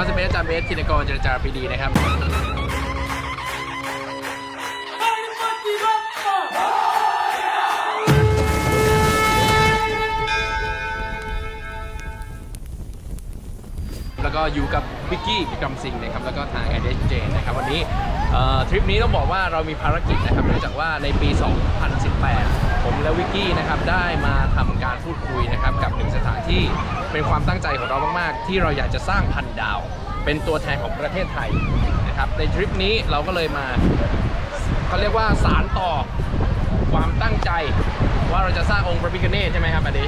มาสเปซอาจารย์เบสธินกรเจรจาปีดีนะครับแล้วก็อยู่กับวิกกี้พิกรมซิงห์นะครับแล้วก็ทาง a d s j นะครับวันนี้ทริปนี้ต้องบอกว่าเรามีภารกิจนะครับเนื่องจากว่าในปี 2018 ผมและวิกกี้นะครับได้มาทำการพูดคุยนะครับกับหนึ่งสถานที่เป็นความตั้งใจของเรามากๆ ที่เราอยากจะสร้างพันดาว เป็นตัวแทนของประเทศไทยนะครับในทริปนี้เราก็เลยมาเขาเรียกว่าสารต่อความตั้งใจว่าเราจะสร้างองค์พระพิฆเนศใช่ไหมครับอดี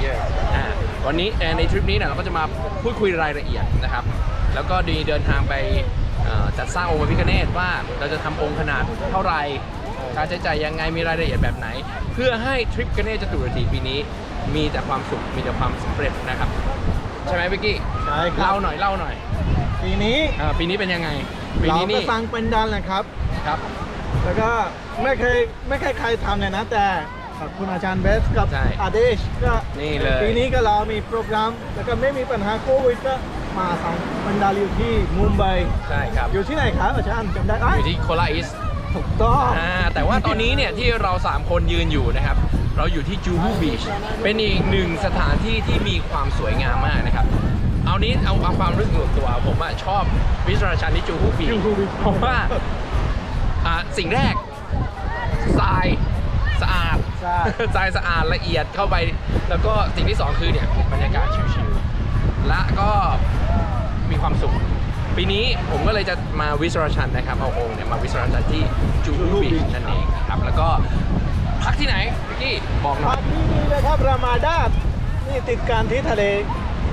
อ่าวันนี้เอ่อในทริปนี้เนี่ยเราก็จะมาพูดคุยรายละเอียดนะครับ แล้วก็ดีเดินทางไปเอ่อจัดสร้างองค์พระพิฆเนศว่าเราจะทำองค์ขนาดเท่าไหร่ ค่าใช้จ่ายยังไงมีรายละเอียดแบบไหน เพื่อให้ทริปกเนศจตุรถีปีนี้ มีแต่ความสุขมีแต่ความสำเร็จนะครับ ใช่ไหมวิกกี้ใช่ครัเล่าบหน่อยเล่าหน่อยปีนี้อ่าปีนี้เป็นยังไงปีเรานี้ก็นี่สร้างเป็นดันนะครับ ครับ แล้วก็ไม่เคยไม่เคยใครทำเลยนะ แต่ขอบคุณอาจารย์เบสกับใช่อาเดชก็นี่เลย ปีนี้ก็เรามีโปรแกรม แล้วก็ไม่มีปัญหาโควิดก็มาสร้างเป็นดันอยู่ที่มุมไบใช่ครับ อยู่ที่ไหนครับอาจารย์จำได้ไหมอยู่ที่โคลาอิส ถูกต้องอ่าแต่ว่าตอนนี้เนี่ยที่เรา 3 คนยืนอยู่นะครับ เราอยู่ที่จูฮูบีชเป็นอีกหนึ่งสถานที่ที่มีความสวยงามมากนะครับ เอานี้เอาเอาความรู้สึกส่วนตัว ผมอะชอบวิสราชันที่จูฮูบีช Juhu Beach เพราะว่าอ่าสิ่งแรกทรายสะอาดใช่ ทรายสะอาดละเอียดเข้าไป แล้วก็สิ่งที่สองคือเนี่ยบรรยากาศชิลๆและก็มีความสุข ปีนี้ผมก็เลยจะมาวิสราชันนะครับเอาองค์เนี่ยมาวิสราชันที่จูฮูบีชนั่นเองนะครับแล้วก็พักที่ไหนพี่กี้บอกหน่พัอยกที่นี่เลยครับรามาดาสนี่ติดกันที่ทะเล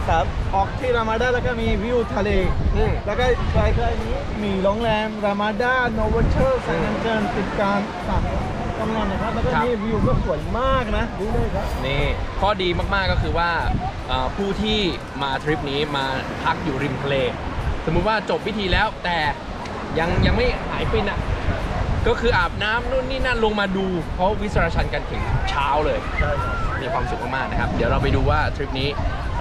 ครับออกที่รามาดาสแล้วก็มีวิวทะเลอืมแล้วก็ใกล้ๆนี้มีโรงแรมรามาดาโนเวเชอร์สันนันเจินติดกันสามกำลังนะครับแล้วก็นี่วิวก็สวยมากนะดูเลยครับนี่ข้อดีมากๆก็คือว่าเอ่อผู้ที่มาทริปนี้มาพักอยู่ริมทะเล สมมุติว่าจบพิธีแล้วแต่ยังยังไม่หายฟินอะก็คืออาบน้ำนู่นนี่นั่นลงมาดู เพราะวิสราชันกันถึงเช้าเลย ใช่ครับมีความสุขมากๆนะครับ เดี๋ยวเราไปดูว่าทริปนี้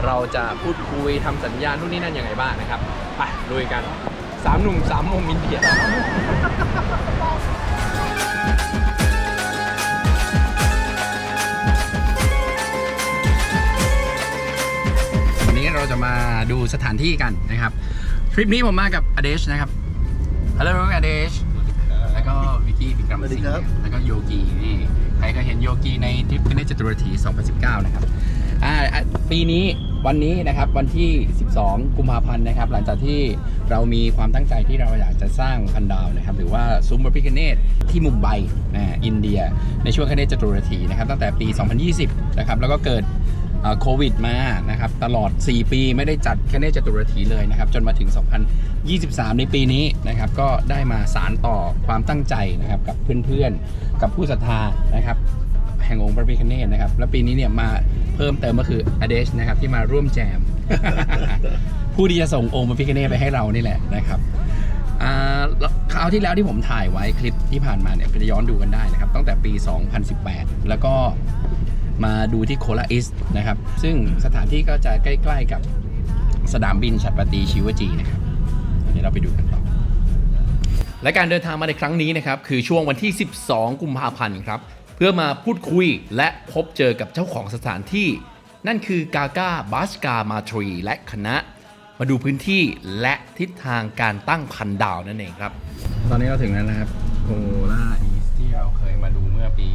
เราจะพูดคุยทำสัญญาณนู่นนี่นั่นยังไงบ้างนะครับ ไปลุยกันสามหนุ่มสามมุมอินเดียวันนี้เราจะมาดูสถานที่กันนะครับ ริปนี้ผมมากับอเดชนะครับฮัลโหลอเดชแล้วก็วิกกี้พิกรัมสวัสดีสิงครับห์แล้วก็โยกีนี่ใครเคยเห็นโยกีในทริปคเนจตุรถี2019 นะครับอ่าอะปีนี้วันนี้นะครับวันที่ 12 กุมภาพันธ์นะครับ หลังจากที่เรามีความตั้งใจที่เราอยากจะสร้างพันดาวนะครับ หรือว่าซุ้มพระพิคเนตที่มุมไบนะอินเดีย ในช่วงคเนจตุรถีนะครับ ตั้งแต่ปี 2020 นะครับ แล้วก็เกิดเอ่อ โควิดมานะครับตลอด 4 ปีไม่ได้จัดแค่เนจตุรถีเลยนะครับจนมาถึง 2023 ในปีนี้นะครับก็ได้มาสารต่อความตั้งใจนะครับกับเพื่อนๆ กับผู้ศรัทธานะครับแห่งองค์พระพิฆเนศนะครับ แล้วปีนี้เนี่ยมาเพิ่มเติมก็คืออเดชนะครับที่มาร่วมแจม ผู้ที่จะส่งองค์พระพิฆเนศไปให้เรานี่แหละนะครับคราวที่แล้วที่ผมถ่ายไว้คลิปที่ผ่านมาเนี่ยไปย้อนดูกันได้นะครับ ตั้งแต่ปี 2018 แล้วก็ มาดูที่โคลาอิสนะครับ ซึ่งสถานที่ก็จะใกล้ๆกับสนามบินฉัตรปตีชิวจีนะครับเดี๋ยวเราไปดูกันต่อและการเดินทางมาในครั้งนี้นะครับคือช่วงวันที่ 12 กุมภาพันธ์ครับเพื่อมาพูดคุยและพบเจอกับเจ้าของสถานที่ นั่นคือกากาบัสกามาทรีและคณะ มาดูพื้นที่และทิศทางการตั้งพันดาวนั่นเองครับ ตอนนี้เราถึงแล้วนะครับโคลาอีสที่เราเคยมาดูเมื่อปี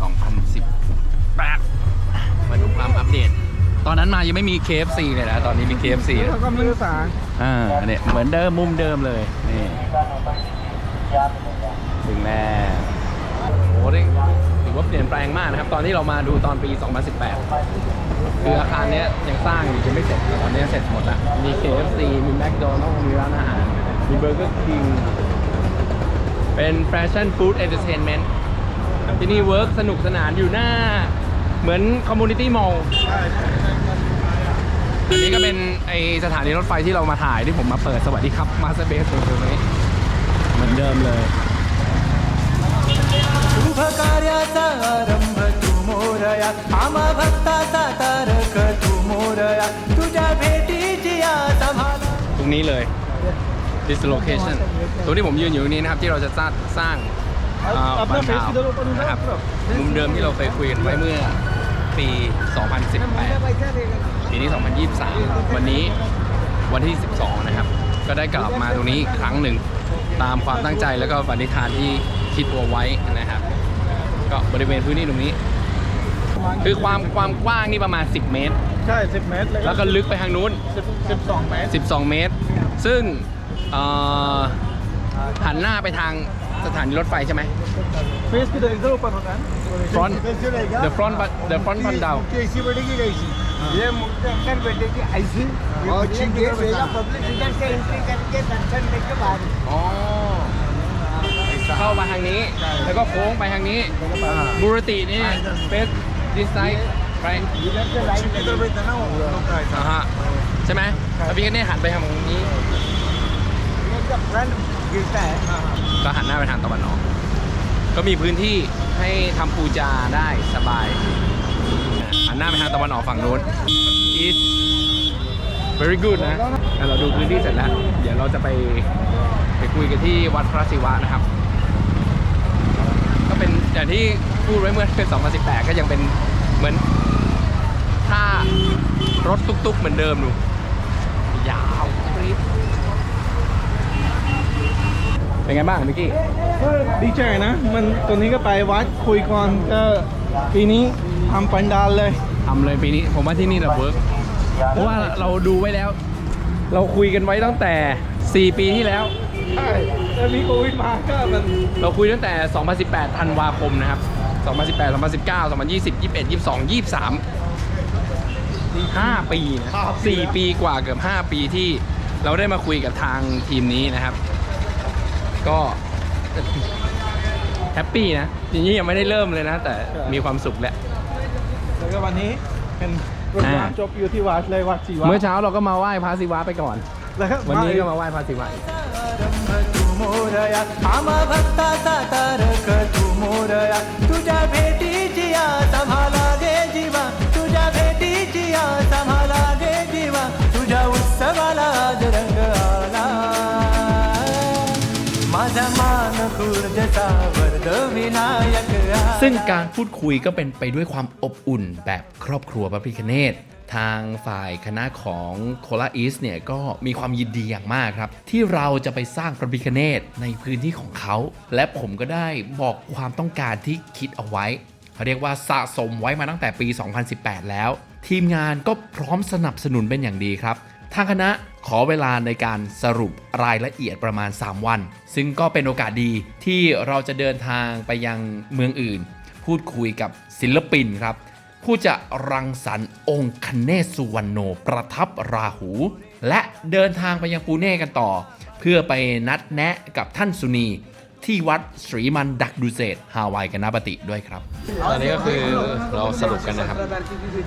2018 มาดูความอัปเดต ตอนนั้นมายังไม่มี KFC เลยนะ ตอนนี้มี KFC แล้วเราก็มือสาอ่าเนี่ยเหมือนเดิมมุมเดิมเลย นี่ถึงแล้วโอ้โหนี่ถือว่าเปลี่ยนแปลงมากนะครับ ตอนที่เรามาดูตอนปี 2018 คืออาคารเนี้ยยังสร้างอยู่ยังไม่เสร็จแต่ตอนนี้เสร็จหมดแล้วมี KFC มีแมคโดนัลล์มีร้านอาหาร มีเบอร์เกอร์คิง เป็นแฟชั่นฟู้ดเอนเตอร์เทนเมนต์ ที่นี่เวิร์กสนุกสนานอยู่หน้า เหมือนคอมมูนิตี้มอลล์ ใช่ อันนี้ก็เป็นไอสถานีรถไฟที่เรามาถ่ายที่ผมมาเปิดสวัสดีครับมาสเบสตรงนี้เหมือนเดิมเลย शुभ कार्याचा आरंभ तू मोरया आम्हा भक्ताचा तारक तू मोरया तुझ्या भेटीची आस आम्हाला นี้เลย this location ตัวที่ผมยืนอยู่นี้นะครับ ที่เราจะสร้าง ปันดาวนะครับมุมเดิมที่เราเคยคุยกันไว้เมื่อปี 2018 ปีนี้ 2023 วันนี้วันที่ 12 นะครับ ก็ได้กลับมาตรงนี้อีกครั้งหนึ่งตามความตั้งใจแล้วก็ปณิธานที่คิดเอาไว้นะครับ ก็บริเวณพื้นที่ตรงนี้ คือความความกว้างนี่ประมาณ 10 เมตร ใช่ 10 เมตรเลยแล้วก็ลึกไปทางนู้น 12 เมตร 12 เมตร ซึ่งหันหน้าไปทาง สถานีรถไฟใช่ไหม फेस किधर इधर ओपन होगा front the front but the front pan down ऐसी बढ़ेगी ऐसी ये मुझे अंदर बैठेगी ऐसी और ये रहेगा पब्लिक इधर से एंट्री करके दर्शन लेके बाहर อ๋อเข้ามาทางนี้ แล้วก็โค้งไปทางนี้บูรตินี่เฟสดิสไซน์ไป इधर से लाइन किधर बैठा ना वो लोग का ऐसा อ่าฮะใช่ไหมแล้วพี่ก็เนี่ยหันไปทางนี้ กับร้นกินแต่ก็หันหน้าไปทางตะวันออก ก็มีพื้นที่ให้ทำปูจาได้สบาย หันหน้าไปทางตะวันออกฝั่งนู้น is very good นะอะเราดูพื้นที่เสร็จแล้ว เดี๋ยวเราจะไปไปคุยกันที่วัดพระศิวะนะครับ ก็เป็นอย่างที่พูดไว้เมื่อเป็น2018 ก็ยังเป็นเหมือนถ้ารถตุ๊กๆ เหมือนเดิมดูยาว เป็นไงบ้างมิกกี้ดีใจนะ มันตัวนี้ก็ไปวัดคุยก่อนก็ปีนี้ทำปันดาลเลยทำเลยปีนี้ ผมว่าที่นี่แหละเวิร์กเพราะว่าเราดูไว้แล้ว เราคุยกันไว้ตั้งแต่ 4 ปีที่แล้ว ใช่แล้วมีโควิดมาก็มันเราคุยตั้งแต่ 2018 ธันวาคมนะครับ 2018 2019 2020 21 22 23 5 ปีนะ4ปีกว่าเกือบ 5 ปีที่เราได้มาคุยกับทางทีมนี้นะครับ ก็แฮปปี้นะจริงๆยังไม่ได้เริ่มเลยนะ แต่มีความสุขแหละ แล้วก็วันนี้เป็นโปรแกร อ่า มจบอยู่ที่วัดเลยวัดชีวะ เมื่อเช้าเราก็มาไหว้พระศิวะไปก่อน แล้วก็ วันนี้ก็ มา มาไหว้พระศิวะอีก आरंभ तू मोरया आम्हा भक्ताचा तारक तू मोरया तुझ्या भेटीची आस आम्हाला गे जीवा การพูดคุยก็เป็นไปด้วยความอบอุ่นแบบครอบครัวพระพิคเนตทางฝ่ายคณะของโคลาอีสเนี่ยก็มีความยินดีอย่างมากครับ ที่เราจะไปสร้างพระพิคเนตในพื้นที่ของเขา และผมก็ได้บอกความต้องการที่คิดเอาไว้เขาเรียกว่าสะสมไว้มาตั้งแต่ปี 2018 แล้ว ทีมงานก็พร้อมสนับสนุนเป็นอย่างดีครับ ทางคณะขอเวลาในการสรุปรายละเอียดประมาณ 3 วัน ซึ่งก็เป็นโอกาสดีที่เราจะเดินทางไปยังเมืองอื่น พูดคุยกับศิลปินครับ ผู้จะรังสรรค์องค์คเนศสุวรรณโนประทับราหู และเดินทางไปยังปูเน่กันต่อ เพื่อไปนัดแนะกับท่านสุนีที่วัดสรีมันดักดูเซตฮาวายกันนาบติด้วยครับ ตอนนี้ก็คือเราสรุปกันนะครับ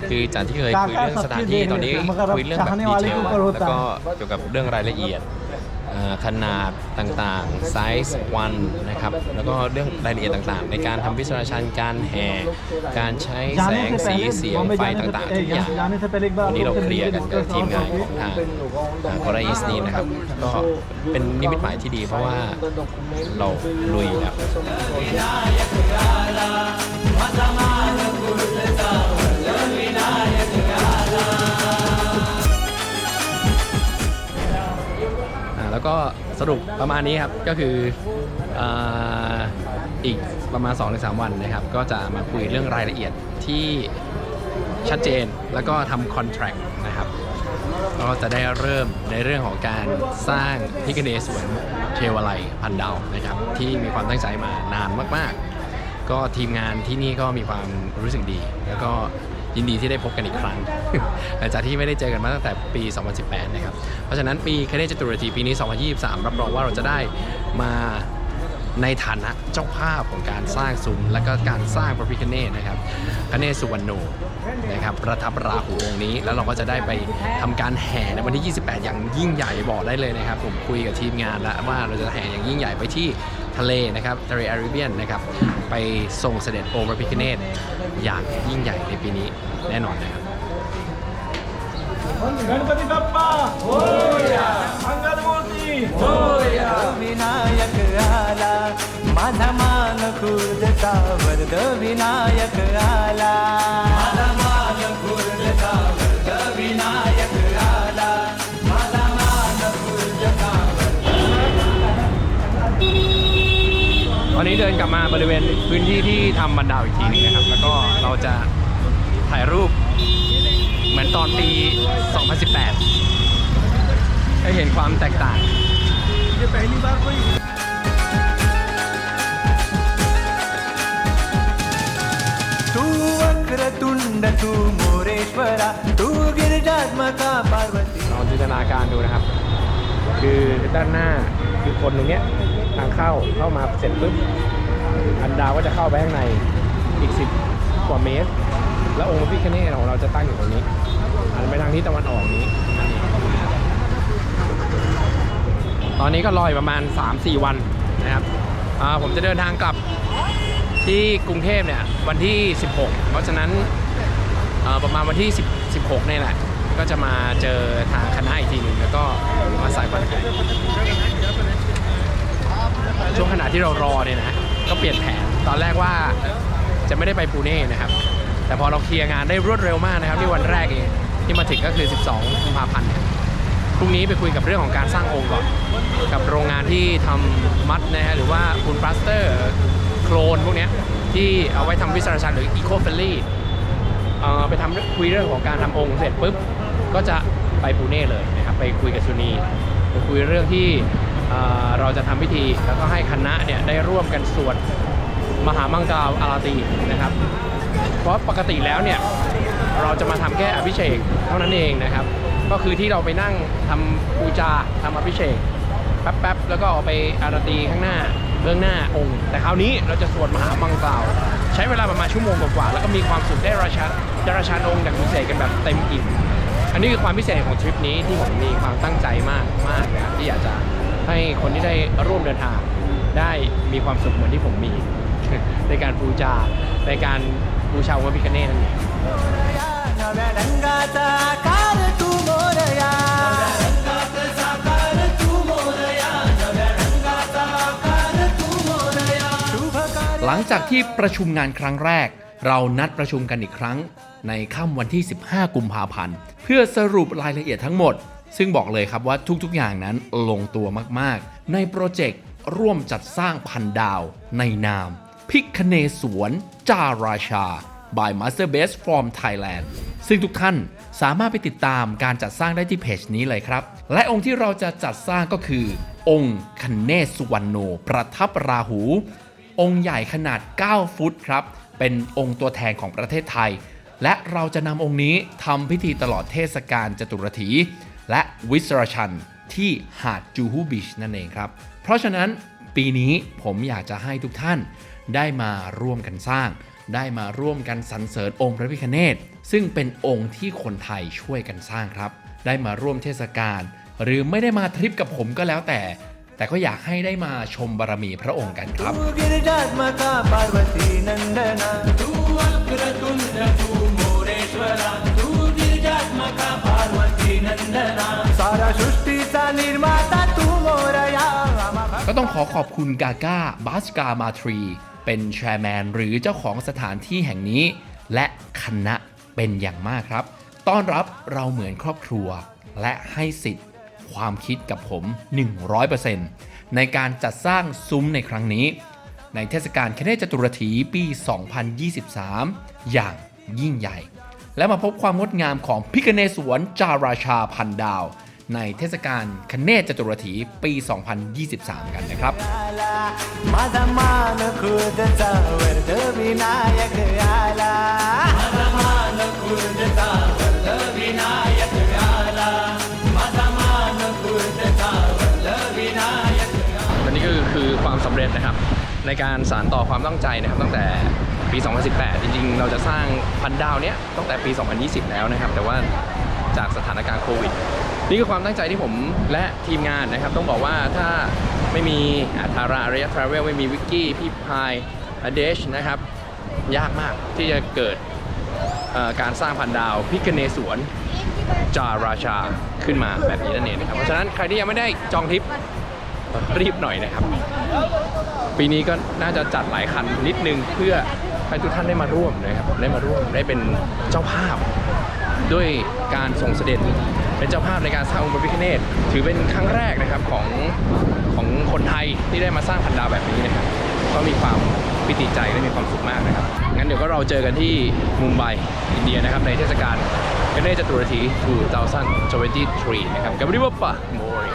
คือจากที่เคยคุยเรื่องสถานที่ตอนนี้คุยเรื่องแบบดีเทลแล้วก็เกี่ยวกับเรื่องรายละเอียด ขนาดต่างๆ ไซส์วันนะครับ แล้วก็เรื่องรายละเอียดต่างๆ ในการทำวิชะชันการแห่ การใช้แสงสีเสียงไฟต่างๆทุกอย่างวันนี้เราเคลียร์กันกับทีมงานของทางคอร์ไรส์นี้นะครับ ก็เป็นนิมิตหมายที่ดีเพราะว่าเราลุยแล้ว แล้วก็สรุปประมาณนี้ครับก็คืออ,อีกประมาณ2-3วันนะครับ ก็จะมาคุยเรื่องรายละเอียดที่ชัดเจนแล้วก็ทำคอนแท c t นะครับก็จะได้เริ่มในเรื่องของการสร้างพิกเนสวนเทวาลัยพันดาวนะครับ ที่มีความตั้งใจมานานมาก ๆ ก็ทีมงานที่นี่ก็มีความรู้สึกดี แล้วก็ ยินดีที่ได้พบกันอีกครั้ง หลังจากที่ไม่ได้เจอกันมาตั้งแต่ปี 2018 นะครับ เพราะฉะนั้นปีคเนจตุรทีปีนี้ 2023 รับรองว่าเราจะได้มาในฐานะเจ้าภาพของการสร้างซุ้มและก็การสร้างพระพิคเนตนะครับคเนศสุวรรณโนนะครับประทับราหูองค์นี้ แล้วเราก็จะได้ไปทำการแห่ในวันที่ 28 อย่างยิ่งใหญ่บอกได้เลยนะครับ ผมคุยกับทีมงานแล้วว่าเราจะแห่อย่างยิ่งใหญ่ไปที่ทะเลนะครับทะเลแอริเบียนนะครับไปส่งเสด็จองค์พระพิคเนต อย่างยิ่งใหญ่ในปีนี้แน่นอนนะครับกันตอนนี้เดินกลับมาบริเวณพื้นที่ที่ทำบันดาลอีกทีนึงนะครับ แล้วก็ เราจะถ่ายรูปเหมือนตอนปี 2018 ให้เห็นความแตกต่าง तू वक्रतुंड तू मोरेश्वरा तू गिरिजात्मका पार्वती ลองจินตนาการดูนะครับ คือด้านหน้าคือคนตรงเนี้ยทางเข้าเข้ามาเสร็จปุ๊บอันดาวก็จะเข้าไปข้างในอีกสิบก ว่าเมตร แล้วองค์พระพิฆเนศของเราจะตั้งอยู่ตรงนี้หันไปทางทิศตะวันออกนี้ ตอนนี้ก็รออยประมาณ 3-4 วันนะครับผมจะเดินทางกลับที่กรุงเทพเนี่ยวันที่ 16 เพราะฉะนั้นประมาณวันที่ 10 16เนี่ยแหละก็จะมาเจอทางคณะอีกทีหนึ่งแล้วก็มาใส่บัตรกันช่วงขณะที่เรารอเนี่ยนะก็เปลี่ยนแผนตอนแรกว่า จะไม่ได้ไปปูเน่นะครับ แต่พอเราเคลียร์งานได้รวดเร็วมากนะครับที่วันแรกเองที่มาถึงก็คือ 12กุมภาพันธ์พรุ่งนี้ไปคุยกับเรื่องของการสร้างองค์ก่อน กับโรงงานที่ทำมัดนะฮะหรือว่าปูนปลาสเตอร์โคลนพวกนี้ที่เอาไว้ทำวิสารชันหรืออีโคเฟลลี่ไปทำคุยเรื่องของการทำองค์เสร็จปุ๊บก็จะไปปูเน่เลยนะครับไปคุยกับชุนีไปคุยเรื่องที่เอ่อเราจะทำพิธีแล้วก็ให้คณะเนี่ยได้ร่วมกันสวด มหามังกรอาราตีนะครับ เพราะปกติแล้วเนี่ยเราจะมาทำแค่อภิเษกเท่านั้นเองนะครับ ก็คือที่เราไปนั่งทำปูจาทำอภิเษกแป๊บๆแล้วก็เอาไปอาราตีข้างหน้าเบื้องหน้าองค์ แต่คราวนี้เราจะสวดมหามังกรใช้เวลาประมาณชั่วโมงกว่าๆแล้วก็มีความสุขได้ราชาได้ราชาองค์จากพิเศษกันแบบเต็มอิ่มอันนี้คือความพิเศษของทริปนี้ที่ผมมีความตั้งใจมากมากนะครับที่อยากจะให้คนที่ได้ร่วมเดินทางได้มีความสุขเหมือนที่ผมมี ในการบูชาในการบูชาพระพิคเนศนั่นเองหลังจากที่ประชุมงานครั้งแรก เรานัดประชุมกันอีกครั้ง ในค่ำวันที่ 15 กุมภาพันธ์ เพื่อสรุปรายละเอียดทั้งหมด ซึ่งบอกเลยครับว่าทุกๆอย่างนั้นลงตัวมากๆ ในโปรเจกต์ร่วมจัดสร้างพันดาวในนาม พิคเนสวน จาราชา by Master Base from Thailand ซึ่งทุกท่านสามารถไปติดตามการจัดสร้างได้ที่เพจนี้เลยครับ และองค์ที่เราจะจัดสร้างก็คือ องค์คเนสุวรรณโน ประทับราหู องค์ใหญ่ขนาด 9 ฟุตครับ เป็นองค์ตัวแทนของประเทศไทย และเราจะนำองค์นี้ทำพิธีตลอดเทศกาลจตุรถี และวิสรชันที่หาดจูฮูบิชนั่นเองครับ เพราะฉะนั้นปีนี้ผมอยากจะให้ทุกท่าน ได้มาร่วมกันสร้าง ได้มาร่วมกันสรรเสริญองค์พระพิคเนตซึ่งเป็นองค์ที่คนไทยช่วยกันสร้างครับ ได้มาร่วมเทศกาลหรือไม่ได้มาทริปกับผมก็แล้วแต่ แต่ก็อยากให้ได้มาชมบารมีพระองค์กันครับก็ต้องขอขอบคุณกาก้าบาสกามาทรี เป็นแชร์แมนหรือเจ้าของสถานที่แห่งนี้ และคณะเป็นอย่างมากครับ ต้อนรับเราเหมือนครอบครัว และให้สิทธิ์ความคิดกับผม 100%ในการจัดสร้างซุ้มในครั้งนี้ ในเทศกาลคเนศจตุรถีปี 2023 อย่างยิ่งใหญ่ และมาพบความงดงามของพิกเนศวนจาราชาพันดาว ในเทศกาลคเนศจตุรถีปี 2023 กันนะครับ วันนี้ก็คือความสำเร็จนะครับ ในการสานต่อความตั้งใจนะครับตั้งแต่ปี 2018 จริงๆ เราจะสร้างพันดาวเนี้ยตั้งแต่ปี 2020 แล้วนะครับ แต่ว่าจากสถานการณ์โควิด นี่คือความตั้งใจที่ผมและทีมงานนะครับ ต้องบอกว่าถ้าไม่มีอาทารารยะทราเวลไม่มีวิกกี้ พี่พายอเดชนะครับ ยากมากที่จะเกิดการสร้างพันดาวพิกเนสวนจาราชาขึ้นมาแบบนี้นั่นเองนะครับ เพราะฉะนั้นใครที่ยังไม่ได้จองทริปรีบหน่อยนะครับ ปีนี้ก็น่าจะจัดหลายคันนิดนึงเพื่อให้ทุกท่านได้มาร่วมนะครับได้มาร่วมได้เป็นเจ้าภาพด้วยการส่งเสด็จ เนเจ้าภาพในการสร้างองค์พระพิฆเนศถือเป็นครั้งแรกนะครับของของคนไทยที่ได้มาสร้างพันดาวแบบนี้นะครับก็มีความปิติใจและมีความสุขมากนะครับ งั้นเดี๋ยวก็เราเจอกันที่มุมไบอินเดียนะครับ ในเทศกาลกันเนจตุรทูเจ้าซั่น23 นะครับกับริบปะโมริ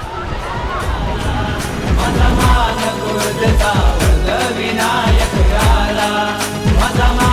มาตมา